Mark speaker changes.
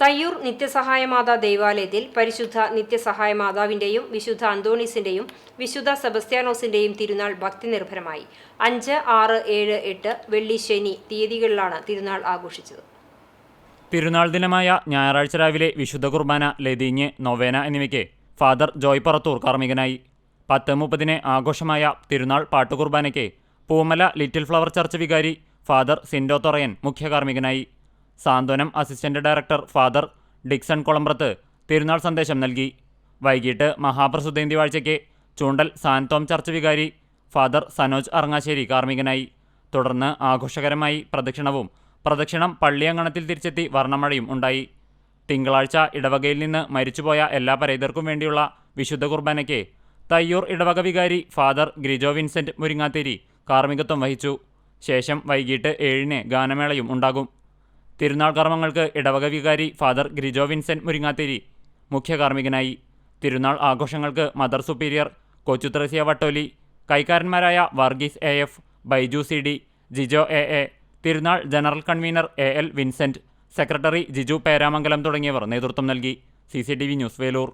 Speaker 1: തയ്യൂർ നിത്യസഹായ മാതാ ദേവാലയത്തിൽ പരിശുദ്ധ നിത്യസഹായ മാതാവിന്റെയും വിശുദ്ധ അന്തോണീസിന്റെയും വിശുദ്ധ സെബസ്ത്യാനോസിന്റെയും തിരുനാൾ ഭക്തി നിർഭരമായി. അഞ്ച് ആറ് ഏഴ് എട്ട് വെള്ളി ശനി തീയതികളിലാണ് തിരുനാൾ ആഘോഷിച്ചത്.
Speaker 2: തിരുനാൾ ദിനമായ ഞായറാഴ്ച രാവിലെ വിശുദ്ധ കുർബാന ലതീഞ്ഞ് നൊവേന എന്നിവയ്ക്ക് ഫാദർ ജോയ് പറത്തൂർ കാർമ്മികനായി. പത്ത് മുപ്പതിന് ആഘോഷമായ തിരുനാൾ പാട്ടുകുർബാനയ്ക്ക് പൂമല ലിറ്റിൽ ഫ്ലവർ ചർച്ച് വികാരി ഫാദർ സിൻഡോ തൊറയൻ മുഖ്യ കാർമ്മികനായി. സാന്ത്വനം assistant director Father Dixon Kolambrath തിരുനാൾ സന്ദേശം നൽകി. വൈകിട്ട് മഹാപ്രസുദ്ധേന്തി വാഴ്ചയ്ക്ക് ചൂണ്ടൽ സാൻതോം ചർച്ച് വികാരി ഫാദർ സനോജ് അറങ്ങാശ്ശേരി കാർമ്മികനായി. തുടർന്ന് ആഘോഷകരമായി പ്രദക്ഷിണവും പ്രദക്ഷിണം പള്ളിയങ്കണത്തിൽ തിരിച്ചെത്തി വർണമഴയും ഉണ്ടായി. തിങ്കളാഴ്ച ഇടവകയിൽ നിന്ന് മരിച്ചുപോയ എല്ലാ പരേതർക്കും വേണ്ടിയുള്ള വിശുദ്ധ കുർബാനയ്ക്ക് തയ്യൂർ ഇടവക വികാരി ഫാദർ ഗ്രിജോ വിൻസെന്റ് മുരിങ്ങാത്തേരി കാർമ്മികത്വം വഹിച്ചു. ശേഷം വൈകിട്ട് ഏഴിന് ഗാനമേളയും ഉണ്ടാകും. തിരുനാൾ കർമ്മങ്ങൾക്ക് ഇടവക വികാരി ഫാദർ ഗ്രിജോ വിൻസെന്റ് മുരിങ്ങാത്തേരി. മുഖ്യ കാർമ്മികനായി. തിരുനാൾ ആഘോഷങ്ങൾക്ക് mother superior Kochuthresia Vattoli. കൈക്കാരന്മാരായ Varghese A F Baiju C D Jijo A A Thirunal general convener A L Vincent secretary Jiju Peramangalam തുടങ്ങിയവർ നേതൃത്വം നൽകി. C news Velur.